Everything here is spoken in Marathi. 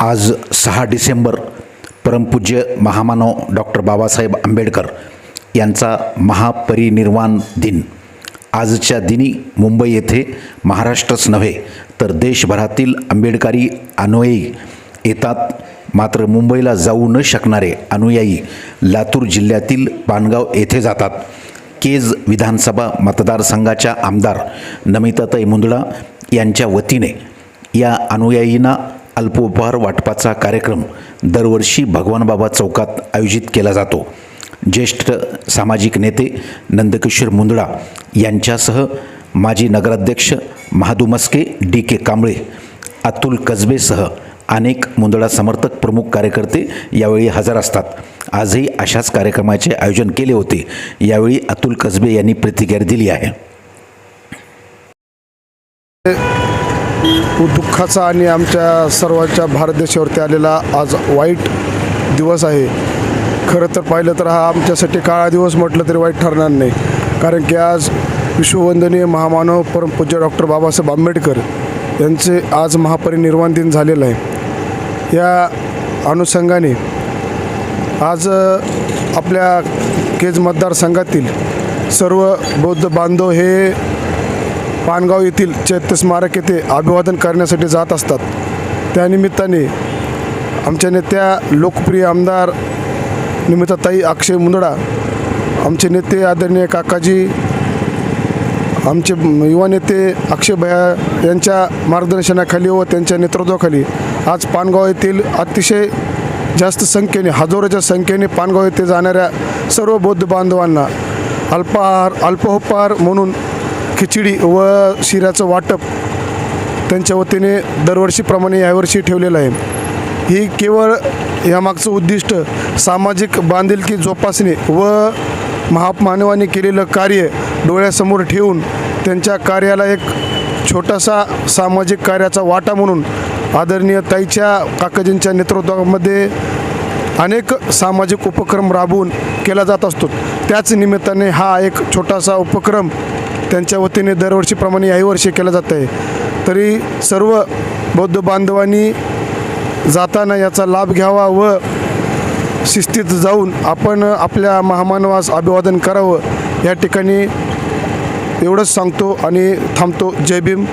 आज सहा डिसेंबर परमपूज्य महामानव डॉक्टर बाबासाहेब आंबेडकर यांचा महापरिनिर्वाण दिन. आजच्या दिनी मुंबई येथे महाराष्ट्रच नव्हे तर देशभरातील आंबेडकरी अनुयायी येतात. मात्र मुंबईला जाऊ न शकणारे अनुयायी लातूर जिल्ह्यातील पानगाव येथे जातात. केज विधानसभा मतदारसंघाच्या आमदार नमिताताई मुंदडा यांच्या वतीने या अनुयायींना अल्पोपहार वाटपाचा कार्यक्रम दरवर्षी भगवानबाबा चौकात आयोजित केला जातो. ज्येष्ठ सामाजिक नेते नंदकिशोर मुंदडा यांच्यासह माजी नगराध्यक्ष महादू मस्के डी के कांबळे अतुल कसबेसह अनेक मुंदडा समर्थक प्रमुख कार्यकर्ते यावेळी हजर असतात. आजही अशाच कार्यक्रमाचे आयोजन केले होते. यावेळी अतुल कसबे यांनी प्रतिक्रिया दिली आहे. दुःखाचा आणि आमच्या सर्वांच्या भारत देशावरती आलेला आज वाईट दिवस आहे. खरं तर पाहिलं तर हा आमच्यासाठी काळा दिवस म्हटलं तरी वाईट ठरणार नाही. कारण की आज विश्ववंदनीय महामानव परमपूज्य डॉक्टर बाबासाहेब आंबेडकर यांचे आज महापरिनिर्वाण दिन झालेलं आहे. या अनुषंगाने आज आपल्या केज मतदारसंघातील सर्व बौद्ध बांधव हे पानगाव येथील चैत्य स्मारक येथे अभिवादन करण्यासाठी जात असतात. त्यानिमित्ताने आमच्या नेत्या लोकप्रिय आमदार निमित्ताताई अक्षय मुंदडा आमचे नेते आदरणीय काकाजी आमचे युवा नेते अक्षय भया यांच्या मार्गदर्शनाखाली व त्यांच्या नेतृत्वाखाली आज पानगाव येथील अतिशय जास्त संख्येने हजारोच्या संख्येने पानगाव येथे जाणाऱ्या सर्व बौद्ध बांधवांना अल्पाहार अल्पोपहार म्हणून खिचडी व शिऱ्याचं वाटप त्यांच्या वतीने दरवर्षीप्रमाणे यावर्षी ठेवलेलं आहे. ही केवळ यामागचं उद्दिष्ट सामाजिक बांधिलकी जोपासणे व महामानवाने केलेलं कार्य डोळ्यासमोर ठेवून त्यांच्या कार्याला एक छोटासा सामाजिक कार्याचा वाटा म्हणून आदरणीय ताईच्या काकाजींच्या नेतृत्वामध्ये अनेक सामाजिक उपक्रम राबवून केला जात असतो. त्याच निमित्ताने हा एक छोटासा उपक्रम त्यांच्या वतीने दरवर्षीप्रमाणे याही वर्षी केलं जात आहे. तरी सर्व बौद्ध बांधवांनी जाताना याचा लाभ घ्यावा व शिस्तीत जाऊन आपण आपल्या महामानवास अभिवादन करावं या ठिकाणी एवढंच सांगतो आणि थांबतो. जय भीम.